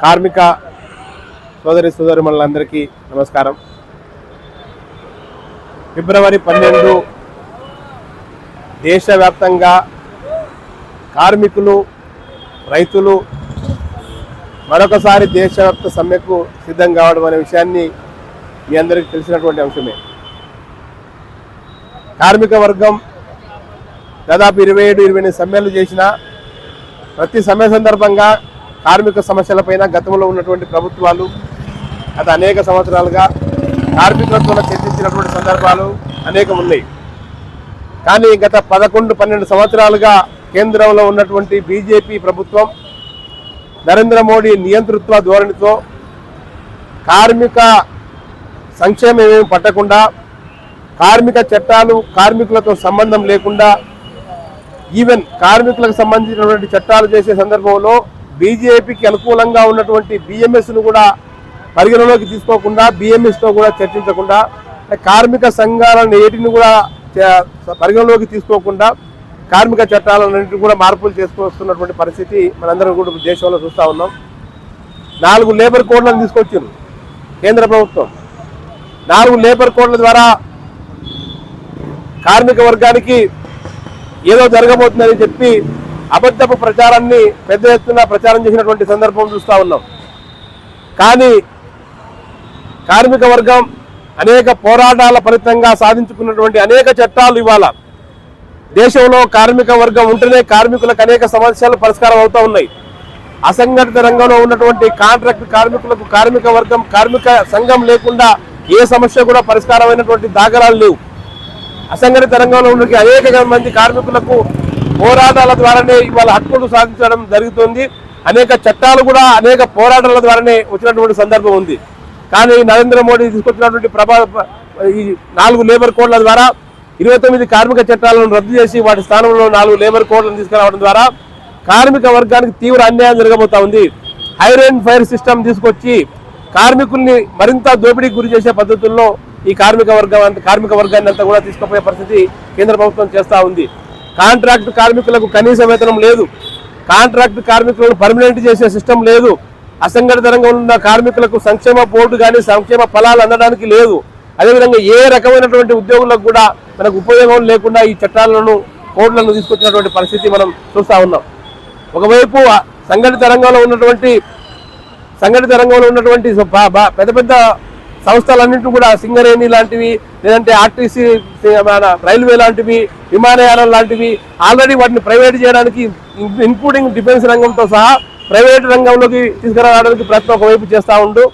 కార్మిక సోదరి సోదరిమణులందరికీ నమస్కారం. ఫిబ్రవరి పన్నెండు దేశవ్యాప్తంగా కార్మికులు రైతులు మరొకసారి దేశవ్యాప్త సమ్మెకు సిద్ధం కావడం అనే విషయాన్ని మీ అందరికీ తెలిసినటువంటి అంశమే. కార్మిక వర్గం దాదాపు ఇరవై ఏడు ఇరవై ఎనిమిది సమ్మెలు చేసిన ప్రతి సమ్మె సందర్భంగా కార్మిక సమస్యలపైన గతంలో ఉన్నటువంటి ప్రభుత్వాలు గత అనేక సంవత్సరాలుగా కార్మికులతో చర్చించినటువంటి సందర్భాలు అనేకం ఉన్నాయి. కానీ గత పదకొండు పన్నెండు సంవత్సరాలుగా కేంద్రంలో ఉన్నటువంటి బీజేపీ ప్రభుత్వం నరేంద్ర మోడీ నియంతృత్వ ధోరణితో కార్మిక సంక్షేమం ఏమీ పట్టకుండా కార్మిక చట్టాలు కార్మికులతో సంబంధం లేకుండా ఈవెన్ కార్మికులకు సంబంధించినటువంటి చట్టాలు చేసే సందర్భంలో బీజేపీకి అనుకూలంగా ఉన్నటువంటి బిఎంఎస్ను కూడా పరిగణలోకి తీసుకోకుండా బిఎంఎస్తో కూడా చర్చించకుండా కార్మిక సంఘాల నేటిని కూడా పరిగణలోకి తీసుకోకుండా కార్మిక చట్టాలన్నింటినీ కూడా మార్పులు చేసుకొస్తున్నటువంటి పరిస్థితి మనందరం కూడా దేశంలో చూస్తూ ఉన్నాం. నాలుగు లేబర్ కోడ్లను తీసుకొచ్చారు కేంద్ర ప్రభుత్వం. నాలుగు లేబర్ కోడ్ల ద్వారా కార్మిక వర్గానికి ఏదో జరగబోతుందని చెప్పి అబద్ధపు ప్రచారాన్ని పెద్ద ఎత్తున ప్రచారం చేసినటువంటి సందర్భం చూస్తూ ఉన్నాం. కానీ కార్మిక వర్గం అనేక పోరాటాల ఫలితంగా సాధించుకున్నటువంటి అనేక చట్టాలు ఇవాళ దేశంలో కార్మిక వర్గం ఉంటేనే కార్మికులకు అనేక సమస్యలు పరిష్కారం అవుతూ ఉన్నాయి. అసంఘటిత రంగంలో ఉన్నటువంటి కాంట్రాక్ట్ కార్మికులకు కార్మిక వర్గం కార్మిక సంఘం లేకుండా ఏ సమస్య కూడా పరిష్కారమైనటువంటి దాఖలాలు లేవు. అసంఘటిత రంగంలో ఉన్న అనేక మంది కార్మికులకు పోరాటాల ద్వారానే ఇవాళ హక్కులు సాధించడం జరుగుతుంది. అనేక చట్టాలు కూడా అనేక పోరాటాల ద్వారానే వచ్చినటువంటి సందర్భం ఉంది. కానీ నరేంద్ర మోడీ తీసుకొచ్చినటువంటి ప్రభా ఈ నాలుగు లేబర్ కోడ్ల ద్వారా ఇరవై తొమ్మిది కార్మిక చట్టాలను రద్దు చేసి వాటి స్థానంలో నాలుగు లేబర్ కోడ్లను తీసుకురావడం ద్వారా కార్మిక వర్గానికి తీవ్ర అన్యాయం జరగబోతా ఉంది. హైర్ అండ్ ఫైర్ సిస్టమ్ తీసుకొచ్చి కార్మికుల్ని మరింత దోపిడీకి గురి చేసే పద్ధతుల్లో ఈ కార్మిక వర్గం కార్మిక వర్గాన్ని అంతా కూడా తీసుకుపోయే పరిస్థితి కేంద్ర ప్రభుత్వం చేస్తూ ఉంది. కాంట్రాక్ట్ కార్మికులకు కనీస వేతనం లేదు. కాంట్రాక్ట్ కార్మికులను పర్మనెంట్ చేసే సిస్టమ్ లేదు. అసంఘటిత రంగంలో ఉన్న కార్మికులకు సంక్షేమ బోర్డు కానీ సంక్షేమ ఫలాలు అందడానికి లేదు. అదేవిధంగా ఏ రకమైనటువంటి ఉద్యోగులకు కూడా మనకు ఉపయోగం లేకుండా ఈ చట్టాలను కోడ్లను తీసుకొచ్చినటువంటి పరిస్థితి మనం చూస్తూ ఉన్నాం. ఒకవైపు సంఘటిత రంగంలో ఉన్నటువంటి సంఘటిత రంగంలో ఉన్నటువంటి బా- బా- పెద్ద పెద్ద సంస్థలన్నింటినీ కూడా సింగరేణి లాంటివి లేదంటే ఆర్టీసీ మన రైల్వే లాంటివి విమానయానం లాంటివి ఆల్రెడీ వాటిని ప్రైవేట్ చేయడానికి ఇన్క్లూడింగ్ డిఫెన్స్ రంగంతో సహా ప్రైవేట్ రంగంలోకి తీసుకురావడానికి ప్రయత్నం ఒకవైపు చేస్తూ ఉండు.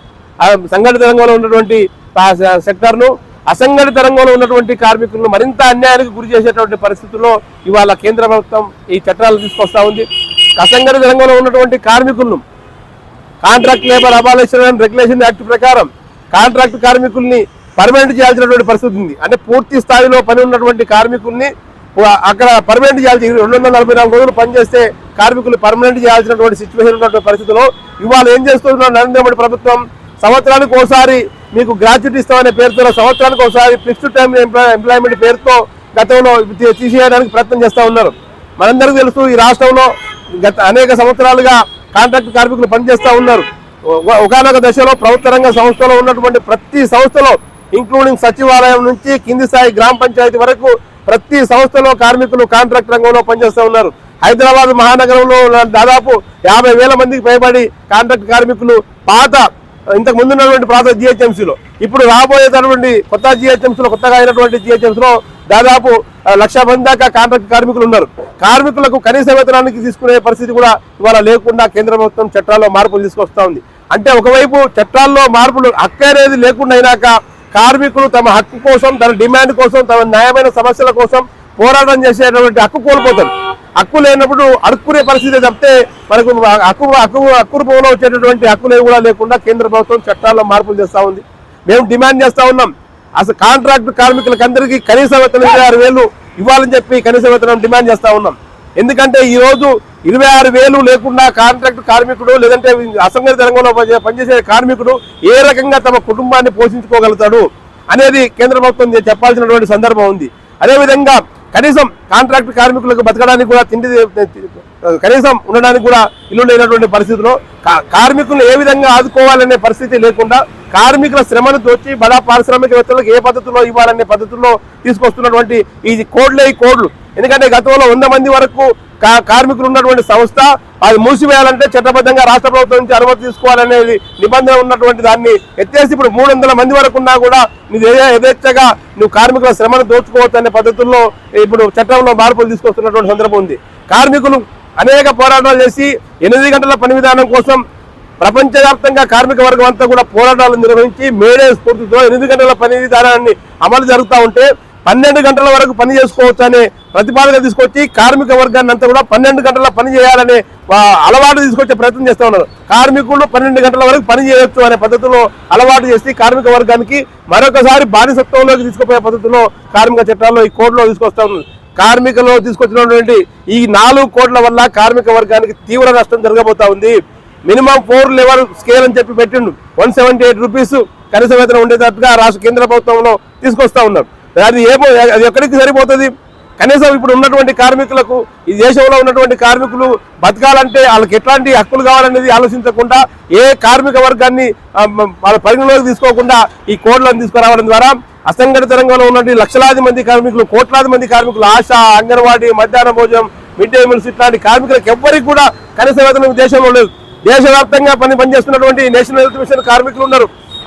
సంఘటిత రంగంలో ఉన్నటువంటి సెక్టర్ను సెక్టార్ను అసంఘటిత రంగంలో ఉన్నటువంటి కార్మికులను మరింత అన్యాయానికి గురి చేసేటువంటి పరిస్థితుల్లో ఇవాళ కేంద్ర ప్రభుత్వం ఈ చట్టాలు తీసుకొస్తా ఉంది. అసంఘటిత రంగంలో ఉన్నటువంటి కార్మికులను contract labour abolition and regulation act ప్రకారం కాంట్రాక్ట్ కార్మికుల్ని పర్మనెంట్ చేయాల్సినటువంటి పరిస్థితి ఉంది. అంటే పూర్తి స్థాయిలో పని ఉన్నటువంటి కార్మికుల్ని అక్కడ పర్మనెంట్ చేయాల్సి రెండు వందల నలభై నాలుగు రోజులు పనిచేస్తే కార్మికులు పర్మనెంట్ చేయాల్సినటువంటి సిచ్యువేషన్ ఉన్నటువంటి పరిస్థితిలో ఇవాళ ఏం చేస్తున్నారు నరేంద్ర మోడీ ప్రభుత్వం? సంవత్సరానికి ఒకసారి మీకు గ్రాడ్యుయేట్ ఇస్తామనే పేరుతో సంవత్సరానికి ఒకసారి ఫిక్స్డ్ టైం ఎంప్లాయ్మెంట్ పేరుతో గతంలో తీసేయడానికి ప్రయత్నం చేస్తూ ఉన్నారు. మనందరికీ తెలుసు ఈ రాష్ట్రంలో గత అనేక సంవత్సరాలుగా కాంట్రాక్ట్ కార్మికులు పనిచేస్తూ ఉన్నారు. ఒకనొక దశలో ప్రభుత్వ రంగ సంస్థలో ఉన్నటువంటి ప్రతి సంస్థలో ఇంక్లూడింగ్ సచివాలయం నుంచి కింది స్థాయి గ్రామ పంచాయతీ వరకు ప్రతి సంస్థలో కార్మికులు కాంట్రాక్ట్ రంగంలో పనిచేస్తూ ఉన్నారు. హైదరాబాద్ మహానగరంలో దాదాపు యాభై వేల మందికి పైబడి కాంట్రాక్ట్ కార్మికులు పాత ఇంతకు ముందు ఉన్నటువంటి పాత జిహెచ్ఎంసీలో ఇప్పుడు రాబోయేటటువంటి కొత్త జిహెచ్ఎంసీలో కొత్తగా అయినటువంటి జిహెచ్ఎంసీలో దాదాపు లక్ష మంది దాకా కాంట్రాక్ట్ కార్మికులు ఉన్నారు. కార్మికులకు కనీస వేతనానికి తీసుకునే పరిస్థితి కూడా ఇవాళ లేకుండా కేంద్ర ప్రభుత్వం చట్టాల్లో మార్పులు తీసుకొస్తా ఉంది. అంటే ఒకవైపు చట్టాల్లో మార్పులు హక్కు అనేది లేకుండా అయినాక కార్మికులు తమ హక్కు కోసం తన డిమాండ్ కోసం తమ న్యాయమైన సమస్యల కోసం పోరాటం చేసేటువంటి హక్కు కోల్పోతారు. హక్కు లేనప్పుడు అడుక్కునే పరిస్థితి తప్పితే మనకు హక్కు హక్కు హక్కు రూపంలో వచ్చేటటువంటి హక్కులు కూడా లేకుండా కేంద్ర ప్రభుత్వం చట్టాల్లో మార్పులు చేస్తా ఉంది. మేము డిమాండ్ చేస్తా ఉన్నాం. అసలు కాంట్రాక్ట్ కార్మికులకు అందరికీ కనీస వేతనం ఇరవై ఆరు వేలు ఇవ్వాలని చెప్పి కనీస వేతనం డిమాండ్ చేస్తా ఉన్నాం. ఎందుకంటే ఈ రోజు ఇరవై ఆరు వేలు లేకుండా కాంట్రాక్ట్ కార్మికుడు లేదంటే అసంఘటిత రంగంలో పనిచేసే కార్మికుడు ఏ రకంగా తమ కుటుంబాన్ని పోషించుకోగలుగుతాడు అనేది కేంద్ర ప్రభుత్వం చెప్పాల్సినటువంటి సందర్భం ఉంది. అదేవిధంగా కనీసం కాంట్రాక్ట్ కార్మికులకు బతకడానికి కూడా తిండి కనీసం ఉండడానికి కూడా ఇల్లు లేనటువంటి పరిస్థితిలో కా- కార్మికులను ఏ విధంగా ఆదుకోవాలనే పరిస్థితి లేకుండా కార్మికుల శ్రమను దోచి బడా పారిశ్రామికవేత్తలకు ఏ పద్ధతిలో ఇవ్వాలనే పద్ధతుల్లో తీసుకొస్తున్నటువంటి ఈ కోడ్లే ఈ కోడ్లు. ఎందుకంటే గతంలో వంద మంది వరకు కా- కార్మికులు ఉన్నటువంటి సంస్థ అది మూసివేయాలంటే చట్టబద్ధంగా రాష్ట్ర ప్రభుత్వం నుంచి అనుమతి తీసుకోవాలనేది నిబంధన ఉన్నటువంటి దాన్ని ఎత్తేసి ఇప్పుడు మూడు వందల మంది వరకు ఉన్నా కూడా నువ్వు ఏ- యథేచ్ఛగా నువ్వు కార్మికుల శ్రమను దోచుకోవచ్చు అనే పద్ధతుల్లో ఇప్పుడు చట్టంలో మార్పులు తీసుకొస్తున్నటువంటి సందర్భం ఉంది. కార్మికులు అనేక పోరాటాలు చేసి ఎనిమిది గంటల పని విధానం కోసం ప్రపంచవ్యాప్తంగా కార్మిక వర్గం అంతా కూడా పోరాటాలు నిర్వహించి మేడే స్ఫూర్తితో ఎనిమిది గంటల పని విధానాన్ని అమలు జరుగుతూ ఉంటే పన్నెండు గంటల వరకు పని చేసుకోవచ్చు అనే ప్రతిపాదన తీసుకొచ్చి కార్మిక వర్గాన్ని అంతా కూడా పన్నెండు గంటల పని చేయాలనే అలవాటు తీసుకొచ్చే ప్రయత్నం చేస్తూ ఉన్నారు. కార్మికులు పన్నెండు గంటల వరకు పని చేయొచ్చు అనే పద్ధతిలో అలవాటు చేసి కార్మిక వర్గానికి మరొకసారి బానిసత్వంలోకి తీసుకుపోయే పద్ధతిలో కార్మిక చట్టాల్లో ఈ కోడ్లో తీసుకొస్తా ఉన్నారు. కార్మికులు తీసుకొచ్చినటువంటి ఈ నాలుగు కోట్ల వల్ల కార్మిక వర్గానికి తీవ్ర నష్టం జరగబోతా ఉంది. మినిమం ఫోర్ లెవెల్ స్కేల్ అని చెప్పి పెట్టిండు. వన్ సెవెంటీ ఎయిట్ రూపీస్ కనీస వేతనం ఉండేటట్టుగా రాష్ట్ర కేంద్ర ప్రభుత్వంలో తీసుకొస్తా ఉన్నారు. అది ఏమో అది ఎక్కడికి సరిపోతుంది? కనీసం ఇప్పుడు ఉన్నటువంటి కార్మికులకు ఈ దేశంలో ఉన్నటువంటి కార్మికులు బతకాలంటే వాళ్ళకి ఎట్లాంటి హక్కులు కావాలనేది ఆలోచించకుండా ఏ కార్మిక వర్గాన్ని వాళ్ళ పరిగణలోకి తీసుకోకుండా ఈ కోడ్లను తీసుకురావడం ద్వారా అసంఘటిత రంగంలో ఉన్నటువంటి లక్షలాది మంది కార్మికులు కోట్లాది మంది కార్మికులు ఆశ అంగన్వాడీ మధ్యాహ్న భోజనం మిడ్ డే మీల్స్ ఇట్లాంటి కార్మికులకు ఎవ్వరికి కూడా కనీస వేతనం దేశంలో లేదు. దేశవ్యాప్తంగా పని పనిచేస్తున్నటువంటి నేషనల్ హెల్త్ మిషన్ కార్మికులు ఉన్నారు.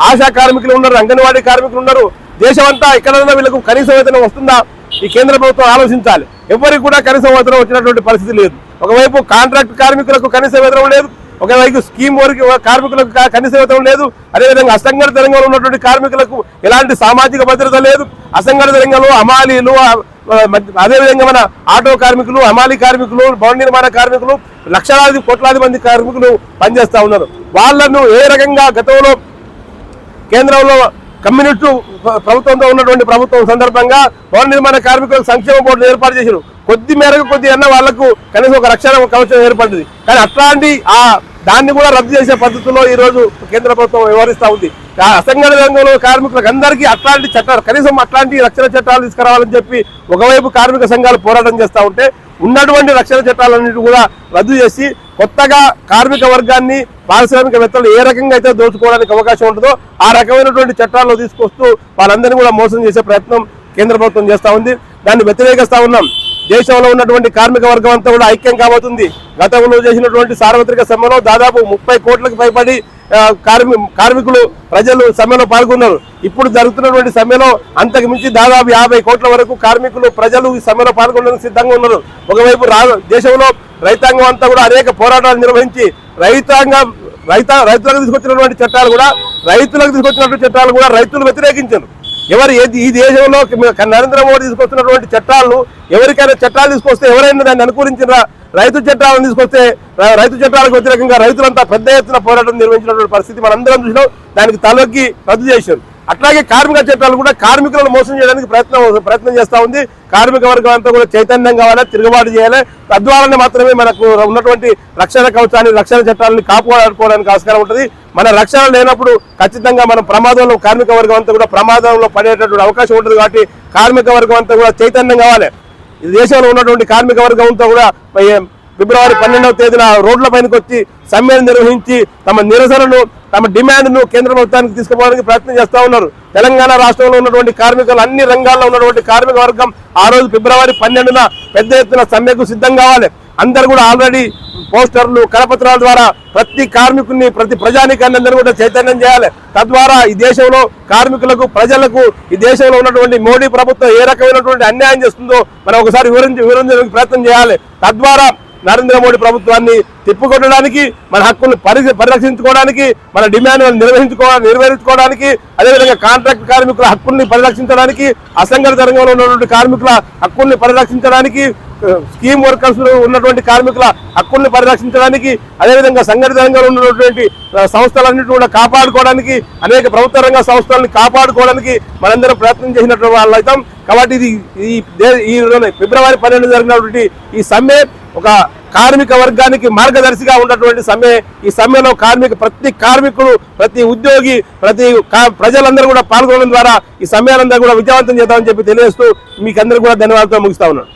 ఆశా కార్మికులు ఉన్నారు అంగన్వాడీ కార్మికులు ఉన్నారు. దేశమంతా ఎక్కడైనా వీళ్ళకు కనీస వేతనం వస్తుందా? ఈ కేంద్ర ప్రభుత్వం ఆలోచించాలి. ఎవరికి కూడా కనీస వేతనం వచ్చినటువంటి పరిస్థితి లేదు. ఒకవైపు కాంట్రాక్ట్ కార్మికులకు కనీస వేతనం లేదు. ఒకవైపు స్కీమ్ వరకు కార్మికులకు కనీస వేతనం లేదు. అదేవిధంగా అసంఘటిత రంగంలో ఉన్నటువంటి కార్మికులకు ఎలాంటి సామాజిక భద్రత లేదు. అసంఘటిత రంగంలో అమాలీలు అదేవిధంగా మన ఆటో కార్మికులు అమాలి కార్మికులు భవన నిర్మాణ కార్మికులు లక్షలాది కోట్లాది మంది కార్మికులు పనిచేస్తూ ఉన్నారు. వాళ్ళను ఏ రకంగా గతంలో కేంద్రంలో కమ్యూనిస్టు ప్రభుత్వంతో ఉన్నటువంటి ప్రభుత్వం సందర్భంగా భవన నిర్మాణ కార్మికుల సంక్షేమ బోర్డును ఏర్పాటు చేశారు. కొద్ది మేరకు కొద్ది అన్న వాళ్ళకు కనీసం ఒక రక్షణ కవచం ఏర్పడింది. కానీ అట్లాంటి ఆ దాన్ని కూడా రద్దు చేసే పద్ధతిలో ఈ రోజు కేంద్ర ప్రభుత్వం వ్యవహరిస్తా ఉంది. అసంఘటిత రంగంలో కార్మికులకు అందరికీ అట్లాంటి చట్టాలు కనీసం అట్లాంటి రక్షణ చట్టాలు తీసుకురావాలని చెప్పి ఒకవైపు కార్మిక సంఘాలు పోరాటం చేస్తా ఉంటే ఉన్నటువంటి రక్షణ చట్టాలన్నిటి కూడా రద్దు చేసి కొత్తగా కార్మిక వర్గాన్ని పారిశ్రామికవేత్తలు ఏ రకంగా అయితే దోచుకోవడానికి అవకాశం ఉంటుందో ఆ రకమైనటువంటి చట్టాల్లో తీసుకొస్తూ వాళ్ళందరినీ కూడా మోసం చేసే ప్రయత్నం కేంద్ర ప్రభుత్వం చేస్తా ఉంది. దాన్ని వ్యతిరేకిస్తా ఉన్నాం. దేశంలో ఉన్నటువంటి కార్మిక వర్గం అంతా కూడా ఐక్యం కాబోతుంది. గతంలో చేసినటువంటి సార్వత్రిక సమ్మెలో దాదాపు ముప్పై కోట్లకు పైపడి కార్మి కార్మికులు ప్రజలు సమ్మెలో పాల్గొన్నారు. ఇప్పుడు జరుగుతున్నటువంటి సమ్మెలో అంతకు మించి దాదాపు యాభై కోట్ల వరకు కార్మికులు ప్రజలు ఈ సమ్మెలో పాల్గొనడానికి సిద్ధంగా ఉన్నారు. ఒకవైపు రా దేశంలో రైతాంగం అంతా కూడా అనేక పోరాటాలు నిర్వహించి రైతాంగం రైత రైతులకు తీసుకొచ్చినటువంటి చట్టాలు కూడా రైతులకు తీసుకొచ్చినటువంటి చట్టాలు కూడా రైతులు వ్యతిరేకించారు. ఎవరు ఏది ఈ దేశంలో నరేంద్ర మోడీ తీసుకొస్తున్నటువంటి చట్టాలను ఎవరికైనా చట్టాలు తీసుకొస్తే ఎవరైనా దాన్ని అనుకూలించిన రైతు చట్టాలను తీసుకొస్తే రైతు చట్టాలకు వ్యతిరేకంగా రైతులంతా పెద్ద ఎత్తున పోరాటం నిర్వహించినటువంటి పరిస్థితి మనందరం చూసినాం. దానికి తలొగ్గి రద్దు చేశారు. అట్లాగే కార్మిక చట్టాలు కూడా కార్మికులను మోసం చేయడానికి ప్రయత్నం ప్రయత్నం చేస్తా ఉంది. కార్మిక వర్గం అంతా కూడా చైతన్యం కావాలి తిరుగుబాటు చేయాలి. తద్వారానే మాత్రమే మనకు ఉన్నటువంటి రక్షణ కవచాన్ని రక్షణ చట్టాలను కాపాడుకోవడానికి ఆస్కారం ఉంటుంది. మన రక్షణ లేనప్పుడు ఖచ్చితంగా మనం ప్రమాదంలో కార్మిక వర్గం అంతా కూడా ప్రమాదంలో పడేటటువంటి అవకాశం ఉంటుంది కాబట్టి కార్మిక వర్గం అంతా కూడా చైతన్యం కావాలి. ఈ దేశంలో ఉన్నటువంటి కార్మిక వర్గం అంతా కూడా ఫిబ్రవరి పన్నెండవ తేదీన రోడ్ల పైనకి వచ్చి సమ్మెను నిర్వహించి తమ నిరసనను తమ డిమాండ్ను కేంద్ర ప్రభుత్వానికి తీసుకుపోవడానికి ప్రయత్నం చేస్తూ ఉన్నారు. తెలంగాణ రాష్ట్రంలో ఉన్నటువంటి కార్మికులు అన్ని రంగాల్లో ఉన్నటువంటి కార్మిక వర్గం ఆ రోజు ఫిబ్రవరి పన్నెండున పెద్ద ఎత్తున సమ్మెకు సిద్ధం కావాలి. అందరు కూడా ఆల్రెడీ పోస్టర్లు కరపత్రాల ద్వారా ప్రతి కార్మికుని ప్రతి ప్రజానికాన్ని అందరూ కూడా చైతన్యం చేయాలి. తద్వారా ఈ దేశంలో కార్మికులకు ప్రజలకు ఈ దేశంలో ఉన్నటువంటి మోడీ ప్రభుత్వం ఏ రకమైనటువంటి అన్యాయం చేస్తుందో మనం ఒకసారి వివరించి వివరించడానికి ప్రయత్నం చేయాలి. తద్వారా నరేంద్ర మోడీ ప్రభుత్వాన్ని తిప్పుకొట్టడానికి మన హక్కుల్ని పరి పరిరక్షించుకోవడానికి మన డిమాండ్ నిర్వహించుకో నిర్వహించుకోవడానికి అదేవిధంగా కాంట్రాక్ట్ కార్మికుల హక్కుల్ని పరిరక్షించడానికి అసంఘటిత రంగంలో ఉన్నటువంటి కార్మికుల హక్కుల్ని పరిరక్షించడానికి స్కీమ్ వర్కర్స్ ఉన్నటువంటి కార్మికుల హక్కుల్ని పరిరక్షించడానికి అదేవిధంగా సంఘటిత రంగంలో ఉన్నటువంటి సంస్థలన్నింటి సంస్థలన్నింటినీ కూడా కాపాడుకోవడానికి అనేక ప్రభుత్వ రంగ సంస్థలను కాపాడుకోవడానికి మనందరం ప్రయత్నం చేసినటువంటి వాళ్ళు. అవుతాం కాబట్టి ఇది ఈ ఈ ఫిబ్రవరి పన్నెండు జరిగినటువంటి ఈ సమ్మె ఒక కార్మిక వర్గానికి మార్గదర్శిగా ఉన్నటువంటి సమ్మె ఈ సమ్మెలో కార్మిక ప్రతి కార్మికుడు ప్రతి ఉద్యోగి ప్రతి ప్రజలందరూ కూడా పాల్గొనడం ద్వారా ఈ సమ్మెలందరూ కూడా విజయవంతం చేద్దామని చెప్పి తెలియజేస్తూ మీకు కూడా ధన్యవాదాలు ముగిస్తా ఉన్నాను.